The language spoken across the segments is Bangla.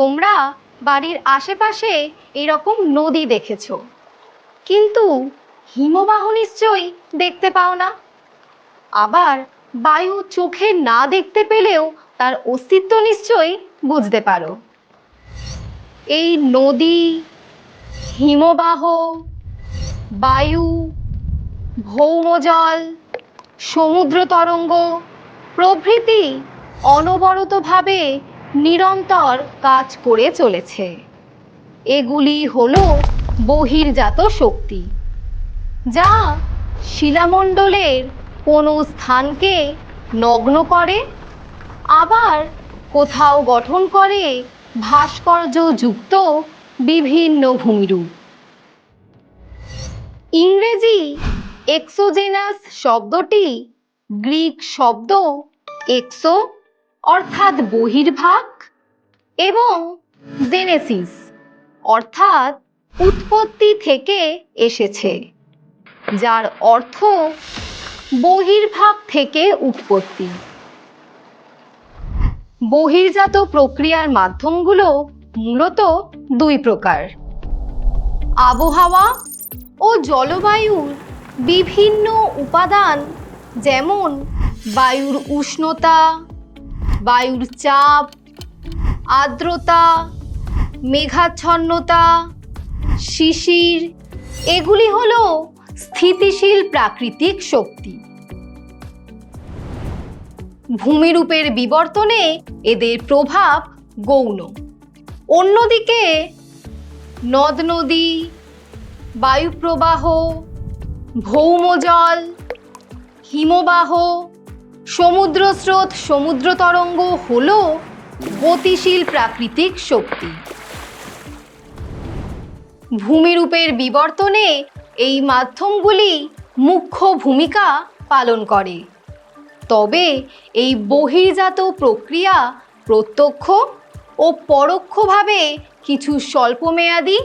তোমরা বাড়ির আশেপাশে এরকম নদী দেখেছ। কিন্তু হিমবাহ নিশ্চয়ই দেখতে পাও না। আবার বায়ু চোখে না দেখতে পেলেও তার অস্তিত্ব নিশ্চয়ই বুঝতে পারো। এই নদী, হিমবাহ, বায়ু, ভৌমজল সমুদ্র তরঙ্গ প্রভৃতি অনবরতভাবে নিরন্তর কাজ করে চলেছে। এগুলি হল বহির্জাত শক্তি, যা শিলামণ্ডলের কোনো স্থানকে নগ্ন করে, আবার কোথাও গঠন করে ভাস্কর্যযুক্ত বিভিন্ন ভূমিরূপ। ইংরেজি এক্সোজেনাস শব্দটি গ্রিক শব্দ এক্সো অর্থাৎ বহির্ভাগ এবং জেনেসিস, অর্থাৎ উৎপত্তি থেকে এসেছে, যার অর্থ বহির্ভাগ থেকে উৎপত্তি। বহির্জাত প্রক্রিয়ার মাধ্যমগুলো মূলত দুই প্রকার। আবহাওয়া ও জলবায়ুর বিভিন্ন উপাদান, যেমন বায়ুর উষ্ণতা বায়ুর চাপ আর্দ্রতা, মেঘাচ্ছন্নতা, শিশির, এগুলি হলো স্থিতিশীল প্রাকৃতিক শক্তি। ভূমিরূপের বিবর্তনে এদের প্রভাব গৌণ। অন্যদিকে নদ নদী বায়ুপ্রবাহ, ভৌমজল, হিমবাহ সমুদ্র স্রোত সমুদ্র তরঙ্গ হল গতিশীল প্রাকৃতিক শক্তি। ভূমিরূপের বিবর্তনে এই মাধ্যমগুলি মুখ্য ভূমিকা পালন করে। তবে এই বহির্জাত প্রক্রিয়া প্রত্যক্ষ ও পরোক্ষভাবে কিছু স্বল্পমেয়াদী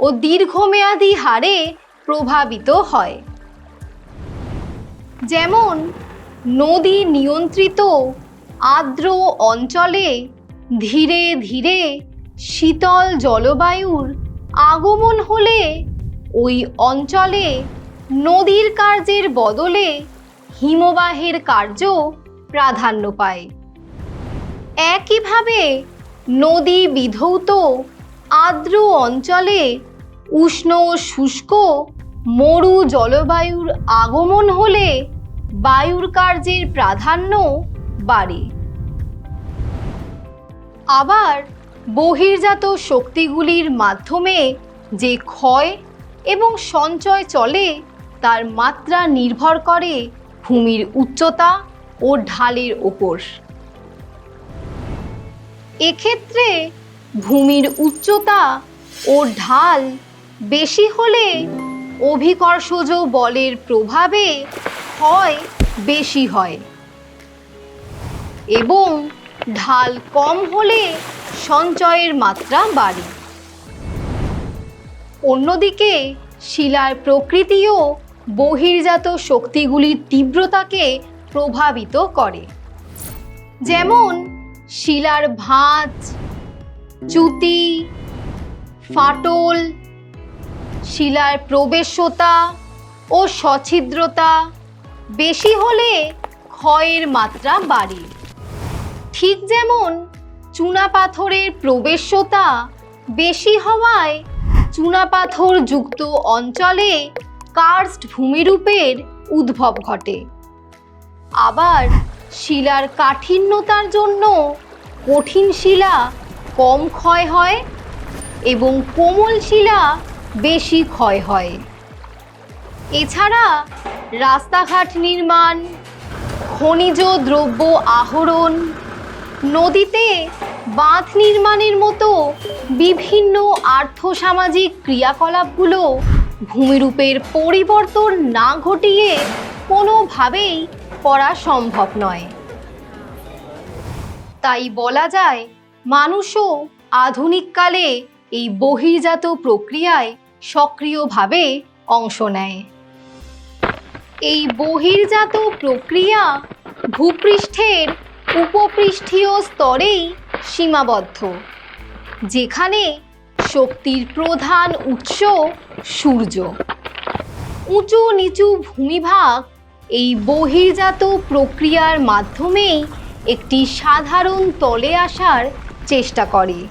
ও দীর্ঘমেয়াদী হারে প্রভাবিত হয়। যেমন নদী নিয়ন্ত্রিত আর্দ্র অঞ্চলে ধীরে ধীরে শীতল জলবায়ুর আগমন হলে ওই অঞ্চলে নদীর কার্যের বদলে হিমবাহের কার্য প্রাধান্য পায়। একইভাবে নদী বিধৌত আর্দ্র অঞ্চলে উষ্ণ শুষ্ক মরু জলবায়ুর আগমন হলে বায়ুর কার্যের প্রাধান্য বাড়ে। আবার বহির্জাত শক্তিগুলির মাধ্যমে যে ক্ষয় এবং সঞ্চয় চলে, তার মাত্রা নির্ভর করে ভূমির উচ্চতা ও ঢালের ওপর। এক্ষেত্রে ভূমির উচ্চতা ও ঢাল বেশি হলে অভিকর্ষজ বলের প্রভাবে ক্ষয় বেশি হয়। এবং ঢাল কম হলে সঞ্চয়ের মাত্রা বাড়ে। অন্যদিকে, শিলার প্রকৃতিও বহির্জাত শক্তিগুলির তীব্রতাকে প্রভাবিত করে। যেমন, শিলার ভাঁজ, চ্যুতি, ফাটল, শিলার প্রবেশতা ও সছিদ্রতা বেশি হলে ক্ষয়ের মাত্রা বাড়ে। ঠিক যেমন চুনাপাথরের প্রবেশ্যতা বেশি হওয়ায় চুনাপাথর যুক্ত অঞ্চলে কার্স্ট ভূমিরূপের উদ্ভব ঘটে। আবার শিলার কাঠিন্যতার জন্য কঠিন শিলা কম ক্ষয় হয় এবং কোমল শিলা বেশি ক্ষয় হয়। এছাড়া রাস্তাঘাট নির্মাণ, খনিজ দ্রব্য আহরণ, নদীতে বাঁধ নির্মাণের মতো বিভিন্ন আর্থসামাজিক ক্রিয়াকলাপগুলো ভূমিরূপের পরিবর্তন না ঘটিয়ে কোনোভাবেই করা সম্ভব নয়। তাই বলা যায়, মানুষও আধুনিককালে এই বহির্জাত প্রক্রিয়ায় সক্রিয়ভাবে অংশ নেয়। এই বহির্জাত প্রক্রিয়া ভূপৃষ্ঠের উপপৃষ্ঠীয় স্তরেই সীমাবদ্ধ, যেখানে শক্তির প্রধান উৎস সূর্য। উঁচু নিচু ভূমিভাগ এই বহির্জাত প্রক্রিয়ার মাধ্যমেই একটি সাধারণ তলে আসার চেষ্টা করে।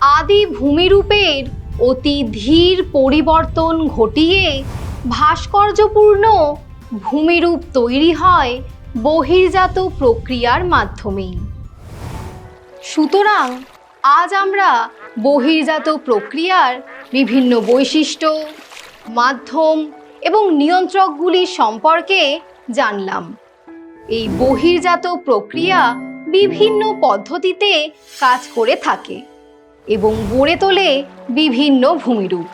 আদি ভূমিরূপের অতি ধীর পরিবর্তন ঘটিয়ে ভাস্কর্যপূর্ণ ভূমিরূপ তৈরি হয় বহির্জাত প্রক্রিয়ার মাধ্যমেই। সুতরাং আজ আমরা বহির্জাত প্রক্রিয়ার বিভিন্ন বৈশিষ্ট্য, মাধ্যম এবং নিয়ন্ত্রকগুলি সম্পর্কে জানলাম। এই বহির্জাত প্রক্রিয়া বিভিন্ন পদ্ধতিতে কাজ করে থাকে এবং গড়ে তোলে বিভিন্ন ভূমিরূপ,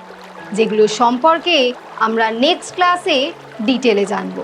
যেগুলো সম্পর্কে আমরা নেক্সট ক্লাসে ডিটেলে জানব।